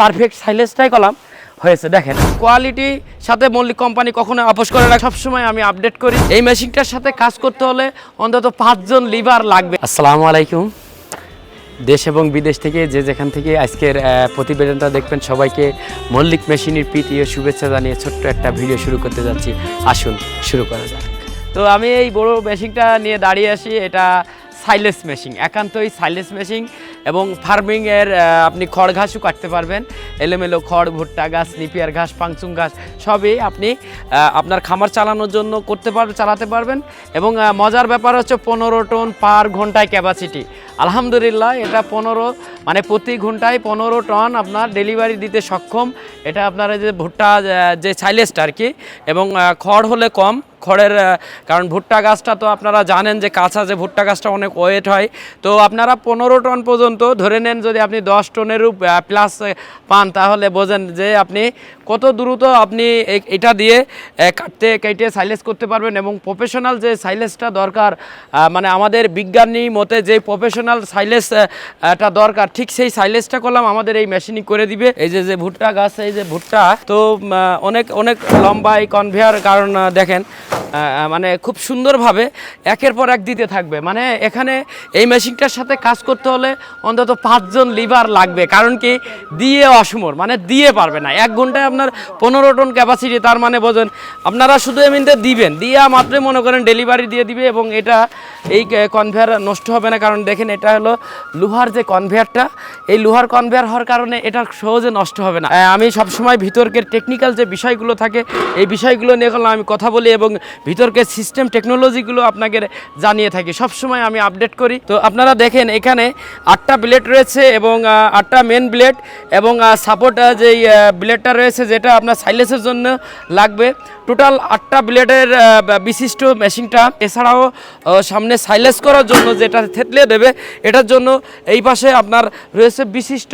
Perfect সাইলেন্সটাই column হয়েছে দেখেন। Quality সাথে মল্লিক কোম্পানি কখনো আপোষ করে না। সবসময় আমি আপডেট করি। এই মেশিনটার সাথে কাজ করতে হলে অন্তত পাঁচজন লিভার লাগবে। আসসালামু আলাইকুম। দেশ এবং বিদেশ থেকে যে যেখান থেকে আজকের প্রতিবেদনটা দেখবেন সবাইকে মল্লিক মেশিনের প্রীতি ও শুভেচ্ছা জানিয়ে ছোট্ট একটা ভিডিও শুরু করতে যাচ্ছি। আসুন শুরু করা যাক। তো আমি এই বড় মেশিনটা নিয়ে দাঁড়িয়ে আসি এটা সাইলেস মেশিন একান্তই সাইলেস মেশিন এবং ফার্মিংয়ের আপনি খড় ঘাসও কাটতে পারবেন। এলোমেলো খড়, ভুট্টা ঘাস, নিপিয়ার ঘাস, পাংচুং ঘাস, সবই আপনি আপনার খামার চালানোর জন্য করতে পারবেন চালাতে পারবেন। এবং মজার ব্যাপার হচ্ছে পনেরো টন পার ঘন্টায় ক্যাপাসিটি আলহামদুলিল্লাহ, এটা পনেরো মানে প্রতি ঘন্টায় পনেরো টন আপনার ডেলিভারি দিতে সক্ষম। এটা আপনার যে ভুট্টা যে সাইলেসটা আর কি, এবং খড় হলে কম। খড়ের কারণ ভুট্টা গাছটা তো আপনারা জানেন যে কাঁচা যে ভুট্টা গাছটা অনেক ওয়েট হয়। তো আপনারা পনেরো টন পর্যন্ত ধরে নেন যদি আপনি দশ টনেরও প্লাস পান, তাহলে বোঝেন যে আপনি কত দ্রুত আপনি এটা দিয়ে কাটতে, কেটে সাইলেস করতে পারবেন এবং প্রফেশনাল যে সাইলেসটা দরকার মানে আমাদের বিজ্ঞানী মতে যে প্রফেশনাল সাইলেস টা দরকার, ঠিক সেই সাইলেসটা করলাম, আমাদের এই মেশিনই করে দিবে। এই যে যে ভুট্টা গাছ, এই যে ভুট্টা, তো অনেক অনেক লম্বা এই কনভেয়ার কারণ দেখেন মানে খুব সুন্দরভাবে একের পর এক দিতে থাকবে। মানে এখানে এই মেশিনটার সাথে কাজ করতে হলে অন্তত পাঁচজন লিভার লাগবে। কারণ কি? দিয়ে অসমর মানে দিয়ে পারবে না। এক ঘন্টায় আপনার পনেরো টন ক্যাপাসিটি তার মানে বোঝেন, আপনারা শুধু এমনিতে দিবেন। দিয়া মাত্রই মনে করেন ডেলিভারি দিয়ে দিবে এবং এটা এই কনভেয়ার নষ্ট হবে না। কারণ দেখেন এটা হলো লোহার যে কনভেয়ারটা এই লোহার কনভেয়ার হওয়ার কারণে এটা সহজে নষ্ট হবে না। আমি সবসময় ভিতরকের টেকনিক্যাল যে বিষয়গুলো থাকে, এই বিষয়গুলো নিয়ে আমি কথা বলি এবং ভিতরকের সিস্টেম টেকনোলজিগুলো আপনাকে জানিয়ে থাকি। সবসময় আমি আপডেট করি। তো আপনারা দেখেন এখানে আটটা ব্লেড রয়েছে এবং আটটা মেন ব্লেড এবং সাপোর্ট যেই ব্লেডটা রয়েছে যেটা আপনার সাইলেসের জন্য লাগবে। টোটাল আটটা ব্লেডের বিশিষ্ট মেশিনটা এছাড়াও সামনে সাইলেস করার জন্য যেটা থেতলে দেবে, এটার জন্য এই পাশে আপনার রয়েছে বিশিষ্ট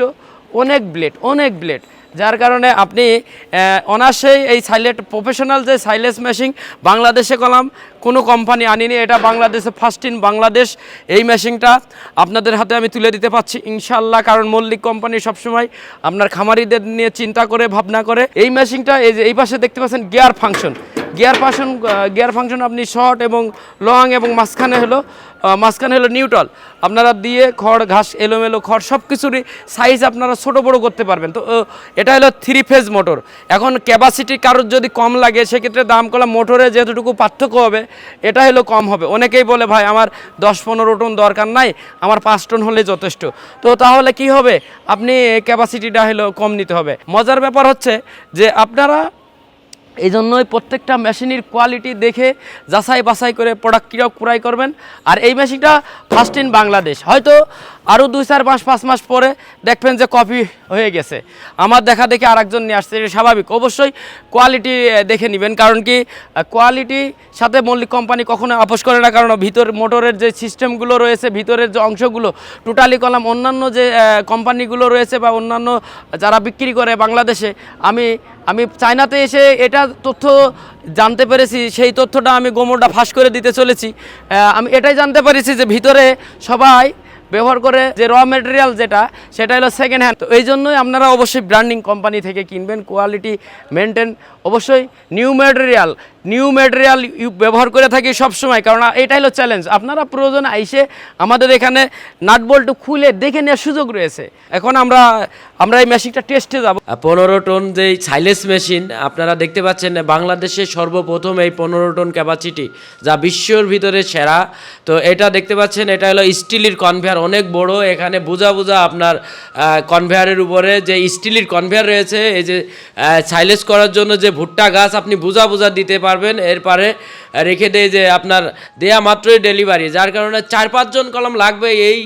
অনেক ব্লেড অনেক ব্লেড যার কারণে আপনি অনাসেই এই সাইলেট প্রফেশনাল যে সাইলেস মেশিন বাংলাদেশে কলাম, কোনো কোম্পানি আনিনি, এটা বাংলাদেশে ফার্স্ট ইন বাংলাদেশ। এই মেশিনটা আপনাদের হাতে আমি তুলে দিতে পারছি ইনশাল্লাহ কারণ মল্লিক কোম্পানি সবসময় আপনার খামারিদের নিয়ে চিন্তা করে, ভাবনা করে। এই মেশিনটা এই যে, এই পাশে দেখতে পাচ্ছেন gear function gear function gear function আপনি শর্ট এবং লং এবং মাঝখানে হলো মাঝখানে হলো নিউট্রাল। আপনারা দিয়ে খড়, ঘাস, এলোমেলো খড় সব কিছুরই সাইজ আপনারা ছোট বড় করতে পারবেন। তো এটা হলো থ্রি ফেজ মোটর এখন ক্যাপাসিটি কারোর যদি কম লাগে, সেক্ষেত্রে দাম করলাম মোটরে যেতটুকু পার্থক্য হবে, এটা হলো কম হবে। অনেকেই বলে, ভাই, আমার দশ পনেরো টন দরকার নাই, আমার পাঁচ টন হলে যথেষ্ট। তো, তাহলে কি হবে? আপনি ক্যাপাসিটিটা হলো কম নিতে হবে। মজার ব্যাপার হচ্ছে যে, আপনারা এই জন্যই প্রত্যেকটা মেশিনের কোয়ালিটি দেখে যাচাই বাছাই করে প্রোডাক্ট কীরকম ক্রয় করবেন। আর এই মেশিনটা ফার্স্ট ইন বাংলাদেশ হয়তো আরও দুই চার মাস, পাঁচ মাস পরে দেখবেন যে কপি হয়ে গেছে। আমার দেখা দেখে আরেকজন নিয়ে আসছে, এটা স্বাভাবিক। অবশ্যই কোয়ালিটি দেখে নেবেন। কারণ কি কোয়ালিটি সাথে মল্লিক কোম্পানি কখনো আপোষ করে না, কারণ ভিতর মোটরের যে সিস্টেমগুলো রয়েছে, ভিতরের যে অংশগুলো টোটালি কলাম অন্যান্য যে কোম্পানিগুলো রয়েছে বা অন্যান্য যারা বিক্রি করে বাংলাদেশে, আমি আমি চায়নাতে এসে এটা তথ্য জানতে পেরেছি, সেই তথ্যটা আমি গোমরটা ফাঁস করে দিতে চলেছি। আমি এটাই জানতে পেরেছি যে ভিতরে সবাই ব্যবহার করে যে র মেটেরিয়াল যেটা সেটা হলো সেকেন্ড হ্যান্ড তো এই জন্যই আপনারা অবশ্যই ব্র্যান্ডিং কোম্পানি থেকে কিনবেন কোয়ালিটি মেনটেন অবশ্যই নিউ ম্যাটেরিয়াল নিউ ম্যাটেরিয়াল ব্যবহার করে থাকি সবসময় কারণ এটা হলো চ্যালেঞ্জ আপনারা প্রয়োজন আইসে আমাদের এখানে নাট বল্টু খুলে দেখে নেওয়ার সুযোগ রয়েছে। এখন আমরা আমরা এই মেশিনটা টেস্টে যাব। পনেরো টন যে সাইলেস মেশিন আপনারা দেখতে পাচ্ছেন বাংলাদেশে সর্বপ্রথম এই পনেরো টন ক্যাপাসিটি যা বিশ্বর ভিতরে সেরা। তো এটা দেখতে পাচ্ছেন, এটা হলো স্টিলের কনভেয়ার অনেক বড়। এখানে বোঝা বোঝা আপনার কনভেয়ারের উপরে যে স্টিলের কনভেয়ার রয়েছে, এই যে সাইলেস করার জন্য যে ভুট্টা গাছ আপনি বোঝা বোঝা দিতে পারবেন, এরপরে রেখে দেয় যে আপনার দেয়া মাত্রই ডেলিভারি যার কারণে চার পাঁচজন কলম লাগবে এই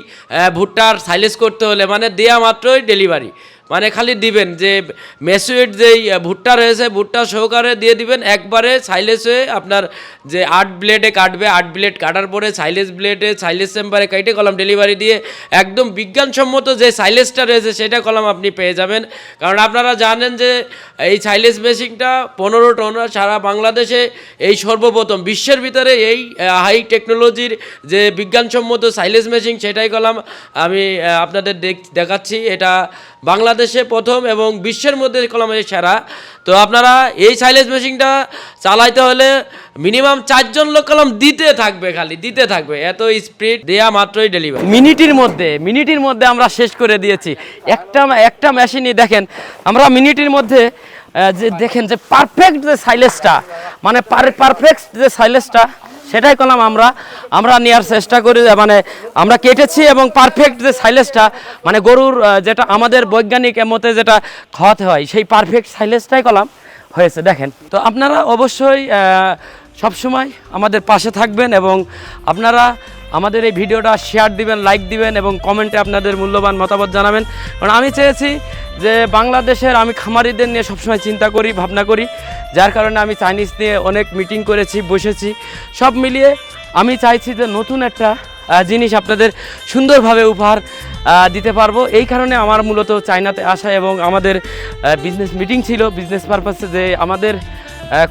ভুট্টার সাইলেস করতে হলে মানে দেয়া মাত্রই ডেলিভারি মানে খালি দিবেন যে মেসুইট যেই ভুট্টা রয়েছে, ভুট্টা সহকারে দিয়ে দিবেন। একবারে সাইলেস হয়ে আপনার যে আট ব্লেডে কাটবে, আট ব্লেড কাটার পরে সাইলেস ব্লেডে সাইলেস চেম্বারে কাইটে কলম ডেলিভারি দিয়ে একদম বিজ্ঞানসম্মত যে সাইলেসটা রয়েছে সেটা কলম আপনি পেয়ে যাবেন। কারণ আপনারা জানেন যে এই সাইলেস মেশিনটা পনেরো টন সারা বাংলাদেশে এই সর্বপ্রথম, বিশ্বের ভিতরে এই হাই টেকনোলজির যে বিজ্ঞানসম্মত সাইলেস মেশিন সেটাই কলাম আমি আপনাদের দেখ- দেখাচ্ছি। এটা বাংলাদেশ বাংলাদেশে প্রথম এবং বিশ্বের মধ্যে কলমের সেরা। তো আপনারা এই সাইলেজ মেশিনটা চালাইতে হলে মিনিমাম চারজন লোক কলম দিতে থাকবে খালি, দিতে থাকবে। এত স্পিড দেয়া মাত্রই ডেলিভারি মিনিটের মধ্যে মিনিটের মধ্যে আমরা শেষ করে দিয়েছি। একটা একটা মেশিনই দেখেন, আমরা মিনিটের মধ্যে যে দেখেন যে পারফেক্ট যে সাইলেসটা মানে পারফেক্ট যে সাইলেসটা সেটাই করলাম আমরা। আমরা নেওয়ার চেষ্টা করি মানে আমরা কেটেছি এবং পারফেক্ট যে সাইলেসটা মানে গরুর যেটা আমাদের বৈজ্ঞানিক মতে যেটা খাওয়াতে হয়, সেই পারফেক্ট সাইলেসটাই করলাম। হয়েছে, দেখেন। তো আপনারা অবশ্যই সবসময় আমাদের পাশে থাকবেন এবং আপনারা আমাদের এই ভিডিওটা শেয়ার দিবেন লাইক দিবেন এবং কমেন্টে আপনাদের মূল্যবান মতামত জানাবেন। কারণ আমি চেয়েছি যে বাংলাদেশের আমি খামারিদের নিয়ে সবসময় চিন্তা করি, ভাবনা করি। যার কারণে আমি চাইনিজ নিয়ে অনেক মিটিং করেছি, বসেছি। সব মিলিয়ে আমি চাইছি যে নতুন একটা জিনিস আপনাদের সুন্দরভাবে উপহার দিতে পারব। এই কারণে আমার মূলত চায়নাতে আসা এবং আমাদের বিজনেস মিটিং ছিল। বিজনেস পারপাসে যে আমাদের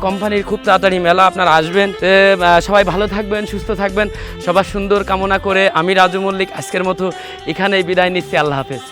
কোম্পানির খুব তাড়াতাড়ি মেলা আপনার আসবেন। সবাই ভালো থাকবেন, সুস্থ থাকবেন। সবার সুন্দর কামনা করে আমি রাজু মল্লিক আজকের মতো এখানেই বিদায় নিচ্ছি। আল্লাহ হাফেজ।